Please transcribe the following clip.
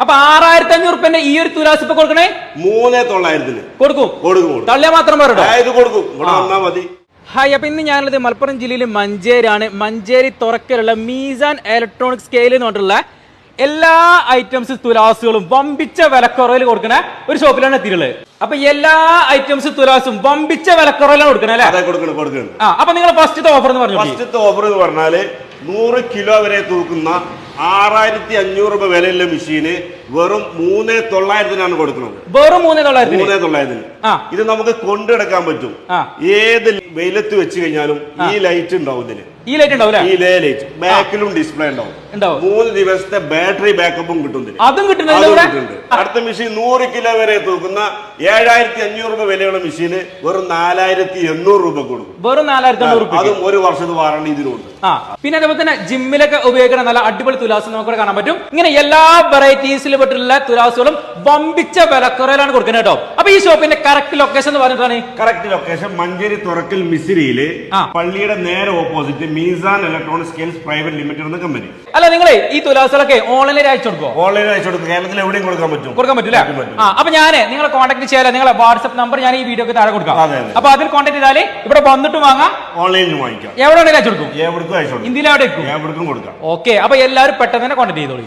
അപ്പൊ ആറായിരത്തി അഞ്ഞൂറ് റുപ്യന്റെ ഈ ഒരു തുലാസ് ഇപ്പൊ കൊടുക്കണേ? മൂന്ന് തൊള്ളായിരത്തിന്. കൊടുക്കും. കൊടുക്കും തള്ളിയ മാത്രം പറയട്ടോ ഇത് കൊടുക്കും. ഇവിടെ വന്നാ മതി. ഹായ് അപ്പൊ ഇന്ന് ഞാനുള്ളത് മലപ്പുറം ജില്ലയിൽ മഞ്ചേരിയാണ്. മഞ്ചേരി തുറക്കലുള്ള മീസാൻ ഇലക്ട്രോണിക് സ്കെയിൽ എന്ന് പറഞ്ഞിട്ടുള്ള എല്ലാ ഐറ്റംസ് തുലാസുകളും വമ്പിച്ച വിലക്കുറവിൽ കൊടുക്കണ ഒരു ഷോപ്പിലാണ് എത്തിയിട്ടുള്ളത്. അപ്പൊ എല്ലാ ഐറ്റംസ് തുലാസും വമ്പിച്ച വിലക്കുറവിലാണ് കൊടുക്കണേ അല്ലേ? കൊടുക്കണം കൊടുക്കണം. ആ അപ്പൊ നിങ്ങൾ ഫസ്റ്റ് ഓഫർ എന്ന് പറഞ്ഞു ഫസ്റ്റ് ഓഫർ എന്ന് പറഞ്ഞാൽ നൂറ് കിലോ വരെ തൂക്കുന്ന ആറായിരത്തി അഞ്ഞൂറ് രൂപ വിലയുള്ള മെഷീന് വെറും മൂന്ന് തൊള്ളായിരത്തിനാണ് കൊടുക്കുന്നത്. വെറും മൂന്ന് തൊള്ളായിരത്തിന്? മൂന്ന് തൊള്ളായിരത്തിന്. ഇത് നമുക്ക് കൊണ്ടെടുക്കാൻ പറ്റും. ഏത് വെയിലത്ത് വെച്ച് കഴിഞ്ഞാലും ഈ ലൈറ്റ് ഉണ്ടാവും ഇതിന് ഈ ലൈറ്റ് ഉണ്ടാവും ഈ ലേ ലൈറ്റ്. ബാക്കിലും ഡിസ്പ്ലേ ഉണ്ടാവും. മൂന്ന് ദിവസത്തെ ബാറ്ററി ബാക്കപ്പും കിട്ടും അതും കിട്ടുന്നുണ്ട്. അടുത്ത മെഷീൻ നൂറ് കിലോ വരെ തൂക്കുന്ന ഏഴായിരത്തി അഞ്ഞൂറ് രൂപ വിലയുള്ള മെഷീന് വെറും നാലായിരത്തി എണ്ണൂറ് രൂപ കൊടുക്കും. വെറും നാലായിരത്തി റുപ്യ അതും ഒരു വർഷത്തെ വാറണ്ടി ഇതിലുണ്ട്. പിന്നെ അതുപോലെ തന്നെ ജിമ്മിലൊക്കെ ഉപയോഗിക്കുന്ന നല്ല അടിപൊളി തുലാസ് നമുക്ക് കാണാൻ പറ്റും. ഇങ്ങനെ എല്ലാ വെറൈറ്റീസിൽ പെട്ടിട്ടുള്ള തുലാസുകളും വമ്പിച്ച വിലക്കുറയിലാണ് കൊടുക്കുന്നത് കേട്ടോ. അപ്പൊ ഈ ഷോപ്പിന്റെ കറക്റ്റ് ലൊക്കേഷൻ എന്ന് പറഞ്ഞിട്ടാണ് കറക്റ്റ് ലൊക്കേഷൻ മഞ്ചേരി തുറക്കൽ മിസിരിയിൽ പള്ളിയുടെ നേരെ opposite Meezan electronic scales private limited എന്ന കമ്പനി അല്ല നിങ്ങളെ ഈ തുലാസുകളൊക്കെ ഓൺലൈനിൽ അയച്ചു കൊടുക്കോ ഓൺലൈനിൽ അയച്ചു കൊടുക്കും. കേരളത്തിൽ എവിടെയും കൊടുക്കാൻ പറ്റും. കൊടുക്കാൻ പറ്റില്ല? പറ്റും, പറ്റും. ആ അപ്പൊ ഞാൻ നിങ്ങളെ കോൺടാക്ട് ചെയ്യാൻ നിങ്ങളെ വാട്സ്ആപ്പ് നമ്പർ ഞാൻ ഈ വീഡിയോക്ക് താഴെ കൊടുക്കാം. അപ്പൊ അതിൽ കോൺടാക്ട് ചെയ്താൽ ഇവിടെ വന്നിട്ട് വാങ്ങാം. ഓൺലൈനിൽ വാങ്ങിക്കാം. എവിടെ അയച്ചു കൊടുക്കും. എവിടേക്കും അയച്ചു കൊടുക്കും. ഇന്ത്യയിൽ എവിടെ വെക്കും എവിടേക്കും കൊടുക്കാം. ഓക്കെ അപ്പൊ എല്ലാവരും പെട്ടെന്ന് തന്നെ കോൺടാക്ട് ചെയ്തോളൂ.